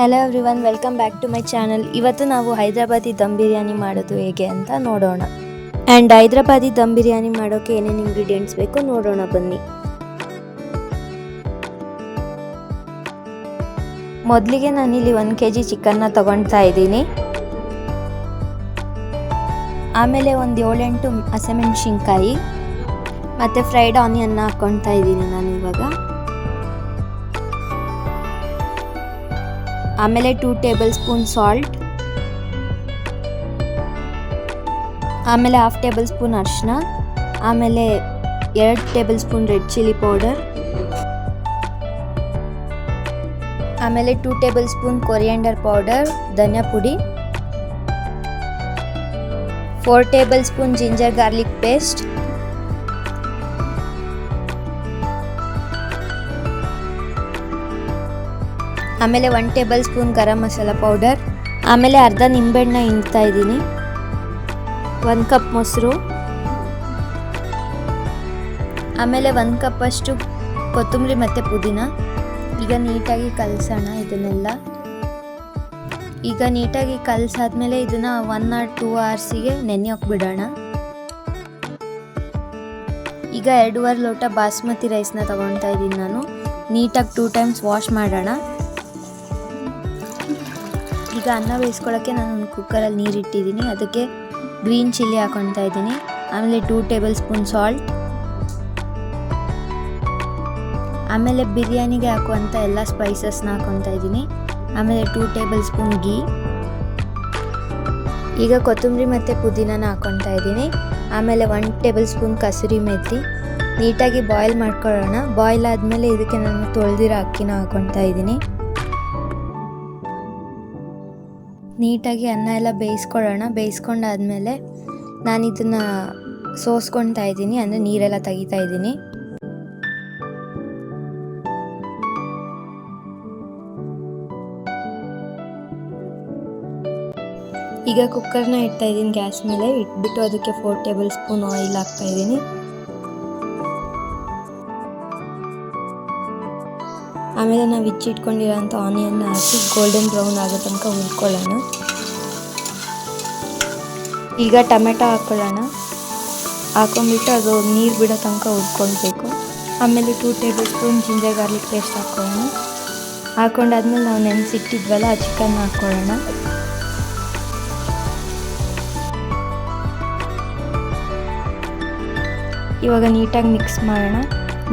Hello everyone welcome back to my channel ಇವತ್ತು ನಾವು ಹೈದ್ರಾಬಾದಿ ದಮ್ ಬಿರಿಯಾನಿ ಮಾಡೋದು ಹೇಗೆ ಅಂತ ನೋಡೋಣ. ಆ್ಯಂಡ್ ಹೈದ್ರಾಬಾದಿ ದಮ್ ಬಿರಿಯಾನಿ ಮಾಡೋಕ್ಕೆ ಏನೇನು ಇಂಗ್ರೀಡಿಯೆಂಟ್ಸ್ ಬೇಕು ನೋಡೋಣ ಬನ್ನಿ. ಮೊದಲಿಗೆ ನಾನಿಲ್ಲಿ ಒಂದು ಕೆ ಜಿ ಚಿಕನ್ನ ತೊಗೊಳ್ತಾ ಇದ್ದೀನಿ. ಆಮೇಲೆ ಒಂದು ಏಳೆಂಟು ಹಸಿಮೆಣ್ಸಿನ್ಕಾಯಿ, ಮತ್ತು ಫ್ರೈಡ್ ಆನಿಯನ್ನ ಹಾಕ್ಕೊಳ್ತಾ ಇದ್ದೀನಿ ನಾನು ಇವಾಗ ಆಮೇಲೆ ಟೂ ಟೇಬಲ್ ಸ್ಪೂನ್ ಸಾಲ್ಟ್. ಆಮೇಲೆ ಹಾಫ್ ಟೇಬಲ್ ಸ್ಪೂನ್ ಅರಿಶಿನ. ಆಮೇಲೆ ಎರಡು tablespoon red chilli powder. ಆಮೇಲೆ two tablespoon coriander powder, ಧನಿಯಾ ಪುಡಿ. Four tablespoon ginger garlic paste. ಆಮೇಲೆ one tablespoon garam masala powder ಆಮೇಲೆ ಅರ್ಧ ನಿಂಬೆಹಣ್ಣ ಹಿಂಡ್ತಾ ಇದ್ದೀನಿ. ಒಂದು ಕಪ್ ಮೊಸರು. ಆಮೇಲೆ ಒಂದು ಕಪ್ಪಷ್ಟು ಕೊತ್ತಂಬರಿ ಮತ್ತು ಪುದೀನ. ಈಗ ನೀಟಾಗಿ ಕಲಸೋಣ ಇದನ್ನೆಲ್ಲ. ಈಗ ನೀಟಾಗಿ ಕಲಸಾದ್ಮೇಲೆ ಇದನ್ನು ಒನ್ ಆರ್ ಟೂ ಅವರ್ಸಿಗೆ ನೆನೆಯೋಕೆ ಬಿಡೋಣ ಈಗ ಎರಡೂವರೆ ಲೋಟ ಬಾಸ್ಮತಿ ರೈಸ್ನ ತೊಗೊಳ್ತಾ ಇದ್ದೀನಿ ನಾನು. ನೀಟಾಗಿ ಟೂ ಟೈಮ್ಸ್ ವಾಶ್ ಮಾಡೋಣ. ಈಗ ಅನ್ನ ಬೇಯಿಸ್ಕೊಳ್ಳೋಕ್ಕೆ ನಾನು ಒಂದು ಕುಕ್ಕರಲ್ಲಿ ನೀರು ಇಟ್ಟಿದ್ದೀನಿ ಅದಕ್ಕೆ ಗ್ರೀನ್ ಚಿಲ್ಲಿ ಹಾಕೊತಾ ಇದ್ದೀನಿ. ಆಮೇಲೆ ಟೂ ಟೇಬಲ್ ಸ್ಪೂನ್ ಸಾಲ್ಟ್. ಆಮೇಲೆ ಬಿರಿಯಾನಿಗೆ ಹಾಕುವಂಥ ಎಲ್ಲ ಸ್ಪೈಸಸ್ನ ಹಾಕೊತಾ ಇದ್ದೀನಿ. ಆಮೇಲೆ ಟೂ ಟೇಬಲ್ ಸ್ಪೂನ್ ಗೀ ಈಗ ಕೊತ್ತಂಬರಿ ಮತ್ತು ಪುದೀನನ ಹಾಕೊತಾ ಇದ್ದೀನಿ. ಆಮೇಲೆ one tablespoon kasuri methi ನೀಟಾಗಿ ಬಾಯ್ಲ್ ಮಾಡ್ಕೊಳ್ಳೋಣ. ಬಾಯ್ಲ್ ಆದಮೇಲೆ ಇದಕ್ಕೆ ನಾನು ತೊಳೆದಿರೋ ಅಕ್ಕಿನ ಹಾಕೊತಾ ಇದ್ದೀನಿ. ನೀಟಾಗಿ ಅನ್ನ ಎಲ್ಲ ಬೇಯಿಸ್ಕೊಳ್ಳೋಣ. ಬೇಯಿಸ್ಕೊಂಡಾದ್ಮೇಲೆ ನಾನು ಇದನ್ನು ಸೋಸ್ಕೊಳ್ತಾ ಇದ್ದೀನಿ. ಅಂದರೆ ನೀರೆಲ್ಲ ತೆಗಿತಾ ಇದ್ದೀನಿ. ಈಗ ಕುಕ್ಕರ್ನ ಇಡ್ತಾ ಇದ್ದೀನಿ ಗ್ಯಾಸ್ ಮೇಲೆ. ಇಟ್ಬಿಟ್ಟು ಅದಕ್ಕೆ ಫೋರ್ ಟೇಬಲ್ ಸ್ಪೂನ್ ಆಯಿಲ್ ಹಾಕ್ತಾ ಇದ್ದೀನಿ. ಆಮೇಲೆ ನಾವು ಇಚ್ಚಿಟ್ಕೊಂಡಿರೋಂಥ ಆನಿಯನ್ನ ಹಾಕಿ ಗೋಲ್ಡನ್ ಬ್ರೌನ್ ಆಗೋ ತನಕ ಹುರ್ಕೊಳ್ಳೋಣ. ಈಗ ಟೊಮೆಟೊ ಹಾಕ್ಕೊಳ್ಳೋಣ ಹಾಕೊಂಡ್ಬಿಟ್ಟು ಅದು ನೀರು ಬಿಡೋ ತನಕ ಹುರ್ಕೊಳ್ಬೇಕು. ಆಮೇಲೆ two tablespoon ginger garlic paste ಹಾಕ್ಕೊಳ್ಳೋಣ ಹಾಕೊಂಡಾದ್ಮೇಲೆ ನಾವು ನೆನೆಸಿಟ್ಟಿದ್ವಲ್ಲ, ಆ ಚಿಕನ್ ಹಾಕ್ಕೊಳ್ಳೋಣ ಇವಾಗ ನೀಟಾಗಿ ಮಿಕ್ಸ್ ಮಾಡೋಣ.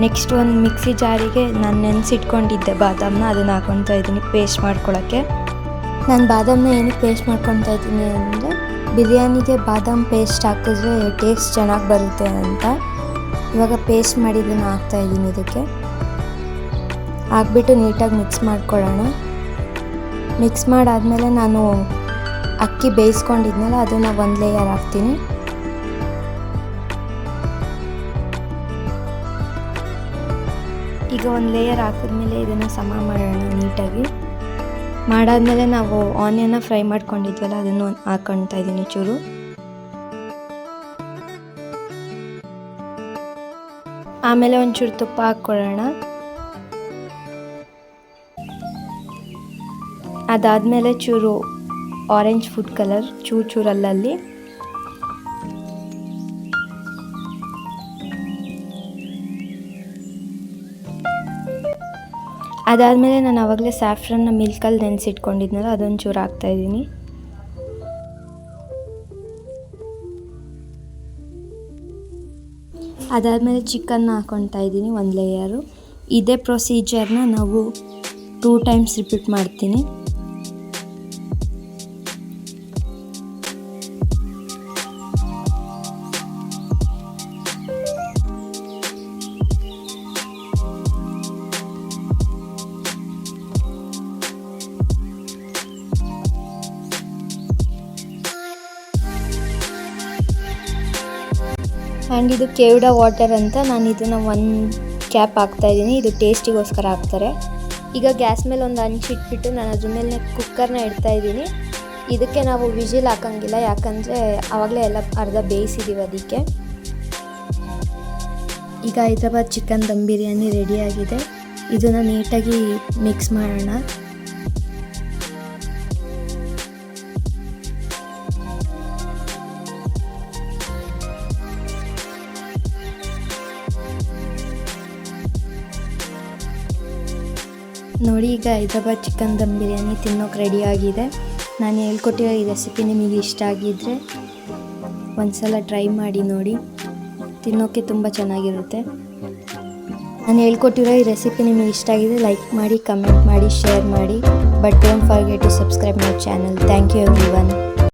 ನೆಕ್ಸ್ಟ್ ಒಂದು ಮಿಕ್ಸಿ ಜಾರಿಗೆ ನಾನು ನೆನೆಸಿಟ್ಕೊಂಡಿದ್ದೆ ಬಾದಾಮನ್ನ ಅದನ್ನು ಹಾಕೊತಾ ಇದ್ದೀನಿ ಪೇಸ್ಟ್ ಮಾಡ್ಕೊಳ್ಳೋಕ್ಕೆ ನಾನು ಬಾದಾಮನ್ನ ಏನಕ್ಕೆ ಪೇಸ್ಟ್ ಮಾಡ್ಕೊತಾ ಇದ್ದೀನಿ ಅಂದರೆ, ಬಿರಿಯಾನಿಗೆ ಬಾದಾಮ್ ಪೇಸ್ಟ್ ಹಾಕಿದ್ರೆ ಟೇಸ್ಟ್ ಚೆನ್ನಾಗಿ ಬರುತ್ತೆ ಅಂತ. ಇವಾಗ ಪೇಸ್ಟ್ ಮಾಡಿದ್ದನ್ನು ಹಾಕ್ತಾ ಇದ್ದೀನಿ ಇದಕ್ಕೆ. ಹಾಕ್ಬಿಟ್ಟು ನೀಟಾಗಿ ಮಿಕ್ಸ್ ಮಾಡ್ಕೊಳ್ಳೋಣ. ಮಿಕ್ಸ್ ಮಾಡಾದಮೇಲೆ ನಾನು ಅಕ್ಕಿ ಬೇಯಿಸ್ಕೊಂಡಿದ್ಮೇಲೆ ಅದನ್ನು ಒಂದು ಲೇಯರ್ ಹಾಕ್ತೀನಿ. ಈಗ ಒಂದು ಲೇಯರ್ ಹಾಕಿದ್ಮೇಲೆ ಇದನ್ನು ಸಮ ಮಾಡೋಣ ನೀಟಾಗಿ. ಮಾಡಾದಮೇಲೆ ನಾವು ಆನಿಯನ್ನ ಫ್ರೈ ಮಾಡ್ಕೊಂಡಿದ್ವಲ್ಲ, ಅದನ್ನು ಹಾಕೊಳ್ತಾ ಇದ್ದೀನಿ ಚೂರು. ಆಮೇಲೆ ಒಂಚೂರು ತುಪ್ಪ ಹಾಕ್ಕೊಳ್ಳೋಣ. ಅದಾದಮೇಲೆ ಚೂರು ಆರೆಂಜ್ ಫುಡ್ ಕಲರ್ ಚೂರು ಚೂರಲ್ಲಲ್ಲಿ ಅದಾದಮೇಲೆ ನಾನು ಆವಾಗಲೇ ಸ್ಯಾಫ್ರನ್ನ ಮಿಲ್ಕಲ್ಲಿ ನೆನೆಸಿಟ್ಕೊಂಡಿದ್ನಲ್ಲ, ಅದೊಂದು ಚೂರು ಹಾಕ್ತಾಯಿದ್ದೀನಿ ಅದಾದಮೇಲೆ ಚಿಕನ್ನ ಹಾಕ್ಕೊತಾ ಇದ್ದೀನಿ ಒಂದು ಲೇಯರು ಇದೇ ಪ್ರೊಸೀಜರ್ನ ನಾವು ಟೂ ಟೈಮ್ಸ್ ರಿಪೀಟ್ ಮಾಡ್ತೀನಿ. ಆ್ಯಂಡ್ ಇದು ಕೇವ್ಡ ವಾಟರ್ ಅಂತ ನಾನು ಇದನ್ನು ಒನ್ ಕ್ಯಾಪ್ ಹಾಕ್ತಾ ಇದ್ದೀನಿ. ಇದು ಟೇಸ್ಟಿಗೋಸ್ಕರ ಹಾಕ್ತಾರೆ. ಈಗ ಗ್ಯಾಸ್ ಮೇಲೆ ಒಂದು ಹಂಚಿಟ್ಬಿಟ್ಟು ನಾನು ಅದ್ರ ಮೇಲೆ ಕುಕ್ಕರ್ನ ಇಡ್ತಾ ಇದ್ದೀನಿ. ಇದಕ್ಕೆ ನಾವು ವಿಜಿಲ್ ಹಾಕೋಂಗಿಲ್ಲ. ಯಾಕಂದರೆ ಆವಾಗಲೇ ಎಲ್ಲ ಅರ್ಧ ಬೇಯಿಸಿದ್ದೀವಿ ಅದಕ್ಕೆ. ಈಗ ಹೈದ್ರಾಬಾದ್ ಚಿಕನ್ ದಮ್ ಬಿರಿಯಾನಿ ರೆಡಿಯಾಗಿದೆ ಇದನ್ನು ನೀಟಾಗಿ ಮಿಕ್ಸ್ ಮಾಡೋಣ. ನೋಡಿ, ಈಗ ಹೈದ್ರಾಬಾದ್ ಚಿಕನ್ ದಮ್ ಬಿರಿಯಾನಿ ತಿನ್ನೋಕೆ ರೆಡಿ ಆಗಿದೆ. ನಾನು ಹೇಳ್ಕೊಟ್ಟಿರೋ ಈ ರೆಸಿಪಿ ನಿಮಗೆ ಇಷ್ಟ ಆಗಿದ್ದರೆ ಒಂದ್ಸಲ ಟ್ರೈ ಮಾಡಿ ನೋಡಿ. ತಿನ್ನೋಕ್ಕೆ ತುಂಬ ಚೆನ್ನಾಗಿರುತ್ತೆ. ನಾನು ಹೇಳ್ಕೊಟ್ಟಿರೋ ಈ ರೆಸಿಪಿ ನಿಮಗೆ ಇಷ್ಟ ಆಗಿದೆ ಲೈಕ್ ಮಾಡಿ ಕಮೆಂಟ್ ಮಾಡಿ ಶೇರ್ ಮಾಡಿ. But don't forget to subscribe my channel thank you everyone